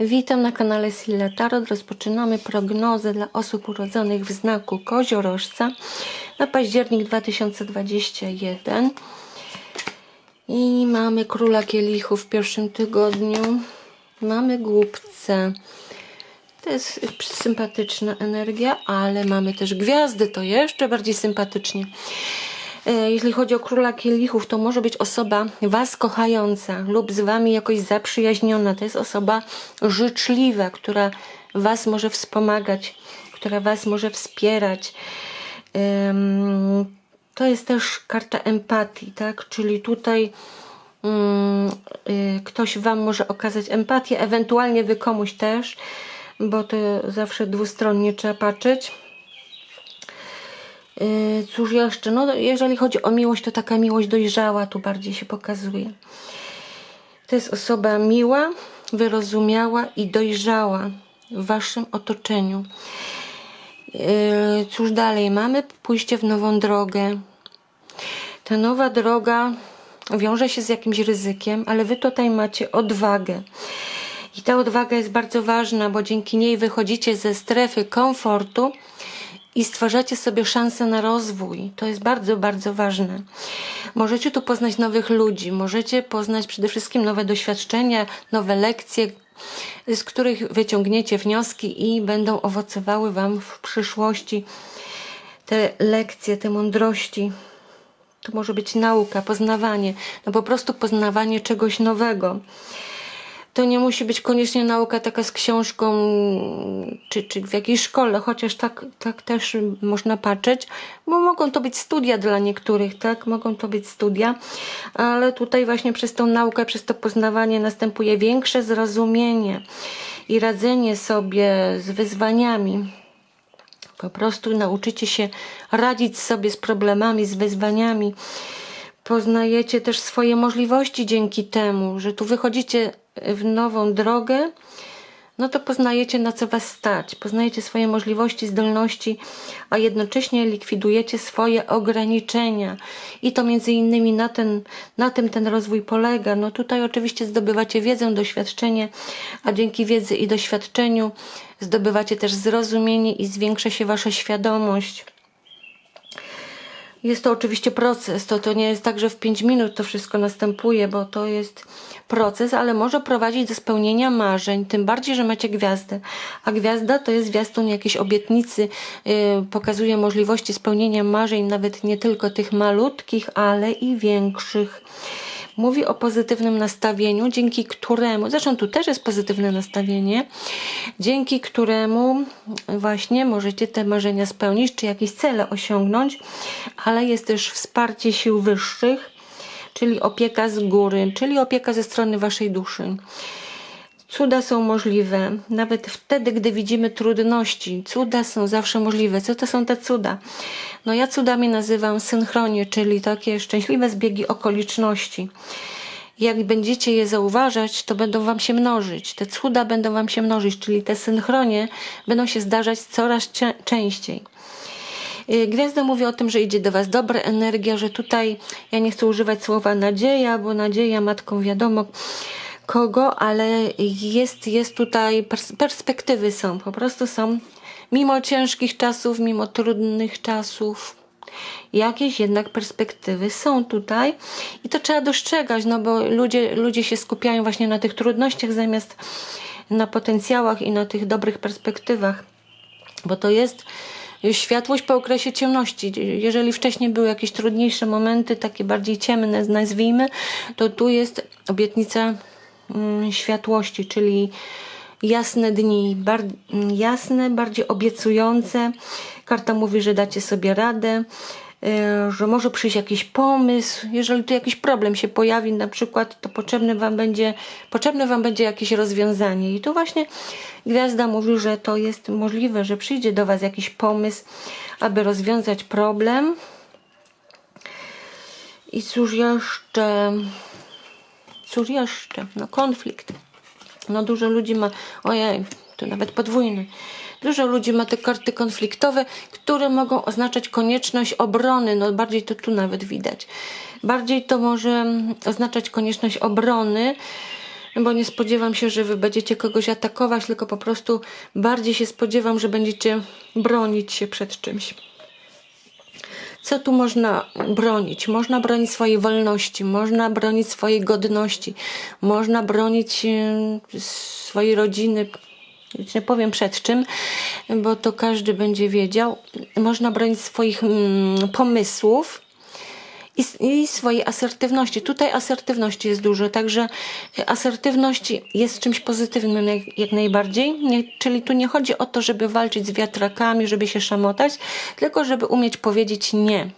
Witam na kanale Silla Tarot. Rozpoczynamy prognozę dla osób urodzonych w znaku koziorożca na październik 2021. I mamy króla kielichów w pierwszym tygodniu. Mamy głupce. To jest sympatyczna energia, ale mamy też gwiazdy, to jeszcze bardziej sympatycznie. E, Jeśli chodzi o króla kielichów, to może być osoba Was kochająca lub z Wami jakoś zaprzyjaźniona. To jest osoba życzliwa, która Was może wspomagać, która Was może wspierać. To jest też karta empatii, tak? Czyli tutaj mm, y, ktoś Wam może okazać empatię, ewentualnie Wy komuś też, bo to zawsze dwustronnie trzeba patrzeć. Yy, Cóż jeszcze? No, jeżeli chodzi o miłość, to taka miłość dojrzała tu bardziej się pokazuje. To jest osoba miła, wyrozumiała i dojrzała w waszym otoczeniu. Yy, Cóż dalej? Mamy pójście w nową drogę. Ta nowa droga wiąże się z jakimś ryzykiem, ale wy tutaj macie odwagę. I ta odwaga jest bardzo ważna, bo dzięki niej wychodzicie ze strefy komfortu i stwarzacie sobie szansę na rozwój. To jest bardzo, bardzo ważne. Możecie tu poznać nowych ludzi, możecie poznać przede wszystkim nowe doświadczenia, nowe lekcje, z których wyciągniecie wnioski i będą owocowały Wam w przyszłości te lekcje, te mądrości. To może być nauka, poznawanie, no po prostu poznawanie czegoś nowego to nie musi być koniecznie nauka taka z książką czy, czy w jakiejś szkole, chociaż tak, tak też można patrzeć, bo mogą to być studia dla niektórych, tak? Mogą to być studia, ale tutaj właśnie przez tą naukę, przez to poznawanie następuje większe zrozumienie i radzenie sobie z wyzwaniami. Po prostu nauczycie się radzić sobie z problemami, z wyzwaniami poznajecie też swoje możliwości dzięki temu, że tu wychodzicie w nową drogę, no to poznajecie na co Was stać, poznajecie swoje możliwości, zdolności, a jednocześnie likwidujecie swoje ograniczenia. I to między innymi na, ten, na tym ten rozwój polega. No tutaj oczywiście zdobywacie wiedzę, doświadczenie, a dzięki wiedzy i doświadczeniu zdobywacie też zrozumienie i zwiększa się Wasza świadomość. Jest to oczywiście proces, to, to nie jest tak, że w 5 minut to wszystko następuje, bo to jest proces, ale może prowadzić do spełnienia marzeń, tym bardziej, że macie gwiazdę. A gwiazda to jest zwiastun jakiejś obietnicy, yy, pokazuje możliwości spełnienia marzeń, nawet nie tylko tych malutkich, ale i większych. Mówi o pozytywnym nastawieniu, dzięki któremu, zresztą tu też jest pozytywne nastawienie, dzięki któremu właśnie możecie te marzenia spełnić, czy jakieś cele osiągnąć, ale jest też wsparcie sił wyższych, czyli opieka z góry, czyli opieka ze strony waszej duszy. Cuda są możliwe, nawet wtedy, gdy widzimy trudności. Cuda są zawsze możliwe. Co to są te cuda? No ja cudami nazywam synchronie, czyli takie szczęśliwe zbiegi okoliczności. Jak będziecie je zauważać, to będą wam się mnożyć. Te cuda będą wam się mnożyć, czyli te synchronie będą się zdarzać coraz częściej. Y, Gwiazda mówi o tym, że idzie do Was dobra energia, że tutaj ja nie chcę używać słowa nadzieja, bo nadzieja matką wiadomo kogo, ale jest, jest tutaj pers- perspektywy są, po prostu są mimo ciężkich czasów, mimo trudnych czasów. Jakieś jednak perspektywy są tutaj i to trzeba dostrzegać, no bo ludzie, ludzie się skupiają właśnie na tych trudnościach zamiast na potencjałach i na tych dobrych perspektywach bo to jest światłość po okresie ciemności. Jeżeli wcześniej były jakieś trudniejsze momenty, takie bardziej ciemne, nazwijmy, to tu jest obietnica światłości, czyli jasne dni, bar- jasne, bardziej obiecujące. Karta mówi, że dacie sobie radę, e, że może przyjść jakiś pomysł, jeżeli tu jakiś problem się pojawi na przykład, to potrzebne wam będzie, potrzebne wam będzie jakieś rozwiązanie. I tu właśnie gwiazda mówi, że to jest możliwe, że przyjdzie do was jakiś pomysł, aby rozwiązać problem. I cóż jeszcze? Cóż jeszcze? No konflikt. No dużo ludzi ma, ojej, to nawet podwójny. Dużo ludzi ma te karty konfliktowe, które mogą oznaczać konieczność obrony. No bardziej to tu nawet widać. Bardziej to może oznaczać konieczność obrony bo nie spodziewam się, że wy będziecie kogoś atakować, tylko po prostu bardziej się spodziewam, że będziecie bronić się przed czymś. Co tu można bronić? Można bronić swojej wolności, można bronić swojej godności, można bronić swojej rodziny. Nie powiem przed czym, bo to każdy będzie wiedział. Można bronić swoich mm, pomysłów i, i swojej asertywności. Tutaj asertywności jest dużo, także asertywność jest czymś pozytywnym jak, jak najbardziej. Nie, czyli tu nie chodzi o to, żeby walczyć z wiatrakami, żeby się szamotać, tylko żeby umieć powiedzieć nie.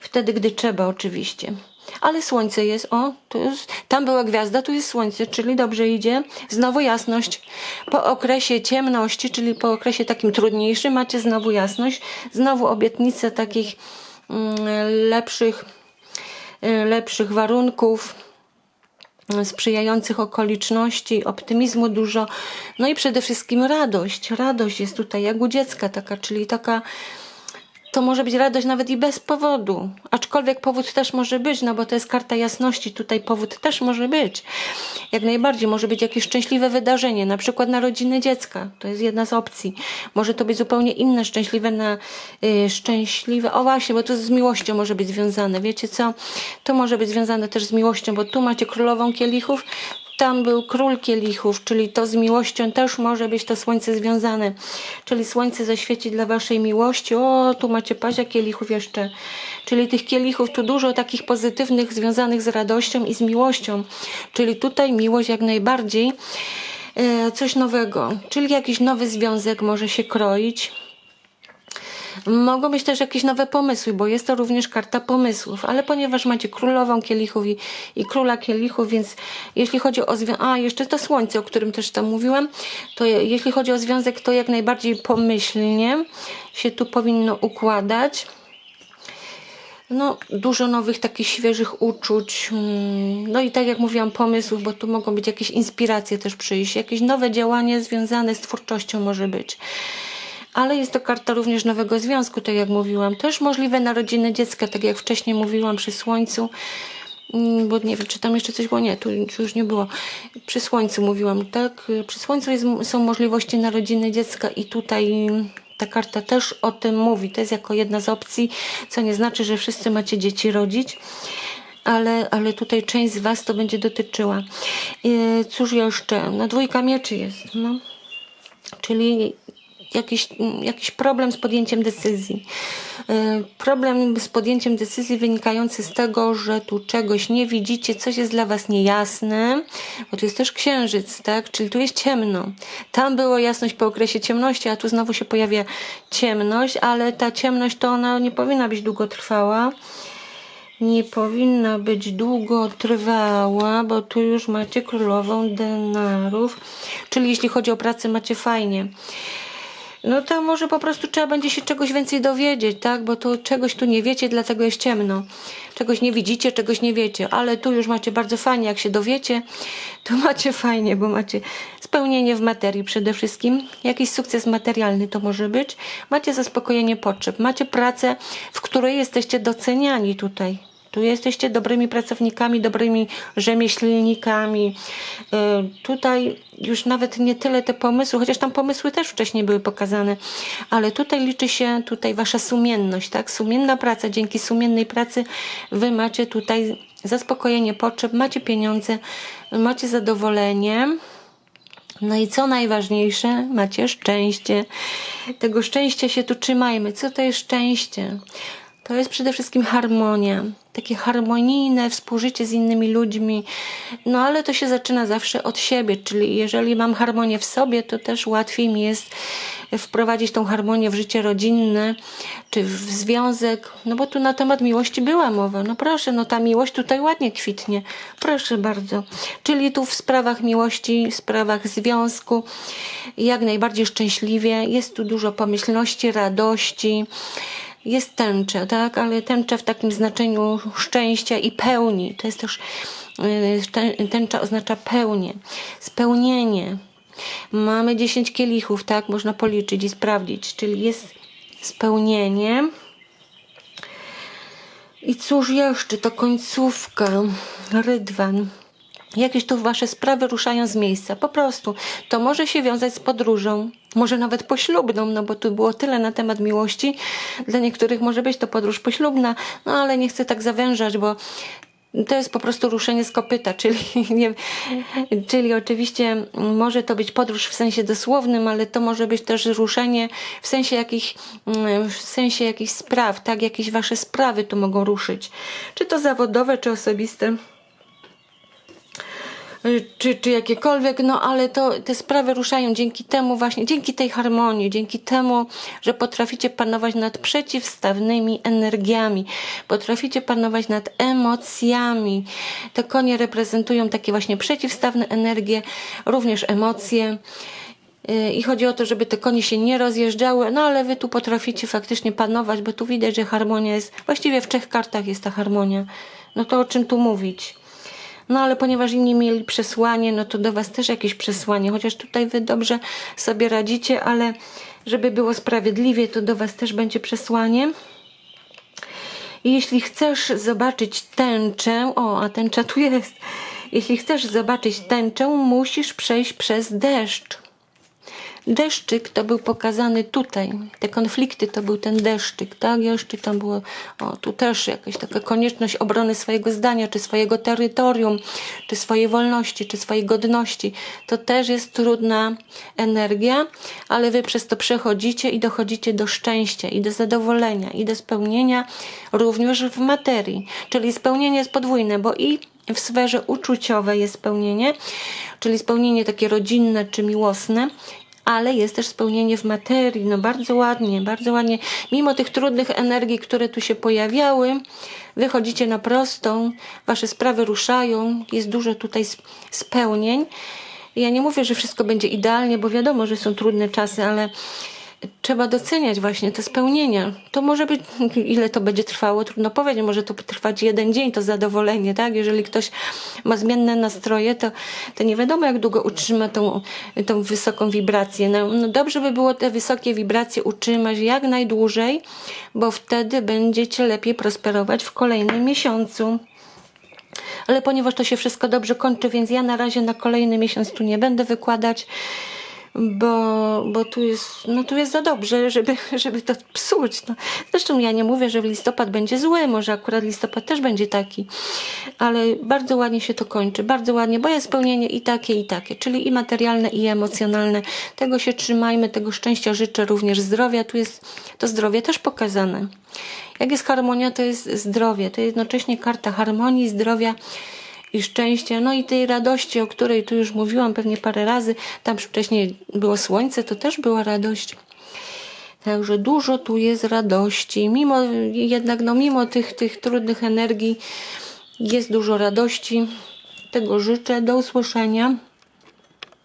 Wtedy, gdy trzeba, oczywiście. Ale słońce jest, o, tu jest, tam była gwiazda, tu jest słońce, czyli dobrze idzie. Znowu jasność. Po okresie ciemności, czyli po okresie takim trudniejszym, macie znowu jasność. Znowu obietnice takich lepszych, y, lepszych warunków y, sprzyjających okoliczności, optymizmu dużo, no i przede wszystkim radość. Radość jest tutaj jak u dziecka taka, czyli taka to może być radość nawet i bez powodu. Aczkolwiek powód też może być, no bo to jest karta jasności, tutaj powód też może być. Jak najbardziej może być jakieś szczęśliwe wydarzenie, na przykład narodziny dziecka. To jest jedna z opcji. Może to być zupełnie inne, szczęśliwe na y, szczęśliwe. O właśnie, bo to z miłością może być związane. Wiecie co? To może być związane też z miłością, bo tu macie królową kielichów, tam był król kielichów, czyli to z miłością też może być to słońce związane. Czyli słońce zaświeci dla waszej miłości. O, tu macie pazia kielichów jeszcze. Czyli tych kielichów tu dużo takich pozytywnych, związanych z radością i z miłością. Czyli tutaj miłość jak najbardziej. E, coś nowego, czyli jakiś nowy związek może się kroić. Mogą być też jakieś nowe pomysły, bo jest to również karta pomysłów, ale ponieważ macie królową kielichów i, i króla kielichów, więc jeśli chodzi o związek, a jeszcze to słońce, o którym też tam mówiłam, to je, jeśli chodzi o związek, to jak najbardziej pomyślnie się tu powinno układać. No, dużo nowych takich świeżych uczuć. mm, No i tak jak mówiłam, pomysłów, bo tu mogą być jakieś inspiracje też przyjść, jakieś nowe działanie związane z twórczością może być. Ale jest to karta również nowego związku, tak jak mówiłam. Też możliwe narodziny dziecka, tak jak wcześniej mówiłam przy słońcu. Mm, Bo nie wiem, czy tam jeszcze coś było. Nie, tu, już nie było. Przy słońcu mówiłam, tak? Przy słońcu jest, są możliwości narodziny dziecka i tutaj ta karta też o tym mówi. To jest jako jedna z opcji, co nie znaczy, że wszyscy macie dzieci rodzić. Ale, ale tutaj część z Was to będzie dotyczyła. Yy, Cóż jeszcze? No dwójka mieczy jest. No czyli jakiś, jakiś problem z podjęciem decyzji. E, Problem z podjęciem decyzji wynikający z tego, że tu czegoś nie widzicie, coś jest dla Was niejasne, bo tu jest też księżyc, tak? Czyli tu jest ciemno. Tam było jasność po okresie ciemności, a tu znowu się pojawia ciemność, ale ta ciemność to ona nie powinna być długotrwała nie powinna być długo trwała, bo tu już macie królową denarów, czyli jeśli chodzi o pracę macie fajnie. No to może po prostu trzeba będzie się czegoś więcej dowiedzieć, tak? Bo to czegoś tu nie wiecie, dlatego jest ciemno. Czegoś nie widzicie, czegoś nie wiecie, ale tu już macie bardzo fajnie, jak się dowiecie, to macie fajnie, bo macie spełnienie w materii przede wszystkim, jakiś sukces materialny to może być, macie zaspokojenie potrzeb, macie pracę, w której jesteście doceniani tutaj. Tu jesteście dobrymi pracownikami, dobrymi rzemieślnikami. Y, Tutaj już nawet nie tyle te pomysły, chociaż tam pomysły też wcześniej były pokazane, ale tutaj liczy się tutaj wasza sumienność, tak? Sumienna praca. Dzięki sumiennej pracy wy macie tutaj zaspokojenie potrzeb, macie pieniądze, macie zadowolenie. No i co najważniejsze, macie szczęście. Tego szczęścia się tu trzymajmy. Co to jest szczęście? To jest przede wszystkim harmonia. Takie harmonijne współżycie z innymi ludźmi. No ale to się zaczyna zawsze od siebie, czyli jeżeli mam harmonię w sobie, to też łatwiej mi jest wprowadzić tą harmonię w życie rodzinne, czy w związek. No bo tu na temat miłości była mowa. No proszę, no ta miłość tutaj ładnie kwitnie. Proszę bardzo. Czyli tu w sprawach miłości, w sprawach związku jak najbardziej szczęśliwie. Jest tu dużo pomyślności, radości jest tęcza, tak? Ale tęcza w takim znaczeniu szczęścia i pełni. To jest też tę- tęcza oznacza pełnię, spełnienie. Mamy 10 kielichów, tak? Można policzyć i sprawdzić, czyli jest spełnienie. I cóż jeszcze, to końcówka, rydwan. Jakieś tu wasze sprawy ruszają z miejsca. Po prostu. To może się wiązać z podróżą. Może nawet poślubną, no bo tu było tyle na temat miłości. Dla niektórych może być to podróż poślubna, no ale nie chcę tak zawężać, bo to jest po prostu ruszenie z kopyta, czyli, nie, czyli oczywiście może to być podróż w sensie dosłownym, ale to może być też ruszenie w sensie jakich, w sensie jakichś spraw, tak? Jakieś wasze sprawy tu mogą ruszyć. Czy to zawodowe, czy osobiste czy, czy jakiekolwiek, no ale to te sprawy ruszają dzięki temu właśnie, dzięki tej harmonii, dzięki temu, że potraficie panować nad przeciwstawnymi energiami, potraficie panować nad emocjami. Te konie reprezentują takie właśnie przeciwstawne energie, również emocje. Yy, I chodzi o to, żeby te konie się nie rozjeżdżały, no ale wy tu potraficie faktycznie panować, bo tu widać, że harmonia jest, właściwie w trzech kartach jest ta harmonia. No to o czym tu mówić? No ale ponieważ inni mieli przesłanie, no to do was też jakieś przesłanie, chociaż tutaj wy dobrze sobie radzicie, ale żeby było sprawiedliwie, to do was też będzie przesłanie. I jeśli chcesz zobaczyć tęczę, o, a tęcza tu jest. Jeśli chcesz zobaczyć tęczę, musisz przejść przez deszcz. Deszczyk to był pokazany tutaj. Te konflikty to był ten deszczyk, tak? Jeszcze tam było, o, tu też jakaś taka konieczność obrony swojego zdania, czy swojego terytorium, czy swojej wolności, czy swojej godności. To też jest trudna energia, ale wy przez to przechodzicie i dochodzicie do szczęścia, i do zadowolenia, i do spełnienia również w materii. Czyli spełnienie jest podwójne, bo i w sferze uczuciowej jest spełnienie, czyli spełnienie takie rodzinne czy miłosne, ale jest też spełnienie w materii. No bardzo ładnie, bardzo ładnie. Mimo tych trudnych energii, które tu się pojawiały, wychodzicie na prostą, wasze sprawy ruszają, jest dużo tutaj sp- spełnień. Ja nie mówię, że wszystko będzie idealnie, bo wiadomo, że są trudne czasy, ale trzeba doceniać właśnie te spełnienia. To może być, ile to będzie trwało, trudno powiedzieć, może to trwać jeden dzień, to zadowolenie, tak? Jeżeli ktoś ma zmienne nastroje, to, to nie wiadomo, jak długo utrzyma tą, tą wysoką wibrację. No, no dobrze by było te wysokie wibracje utrzymać jak najdłużej, bo wtedy będziecie lepiej prosperować w kolejnym miesiącu. Ale ponieważ to się wszystko dobrze kończy, więc ja na razie na kolejny miesiąc tu nie będę wykładać bo, bo tu, jest, no tu jest za dobrze, żeby, żeby to psuć. No. Zresztą ja nie mówię, że listopad będzie zły, może akurat listopad też będzie taki, ale bardzo ładnie się to kończy, bardzo ładnie, bo jest spełnienie i takie, i takie, czyli i materialne, i emocjonalne. Tego się trzymajmy, tego szczęścia życzę, również zdrowia. Tu jest to zdrowie też pokazane. Jak jest harmonia, to jest zdrowie. To jednocześnie karta harmonii, zdrowia i szczęścia, no i tej radości, o której tu już mówiłam pewnie parę razy. Tam wcześniej było słońce, to też była radość. Także dużo tu jest radości. Mimo jednak, no mimo tych, tych trudnych energii jest dużo radości. Tego życzę. Do usłyszenia.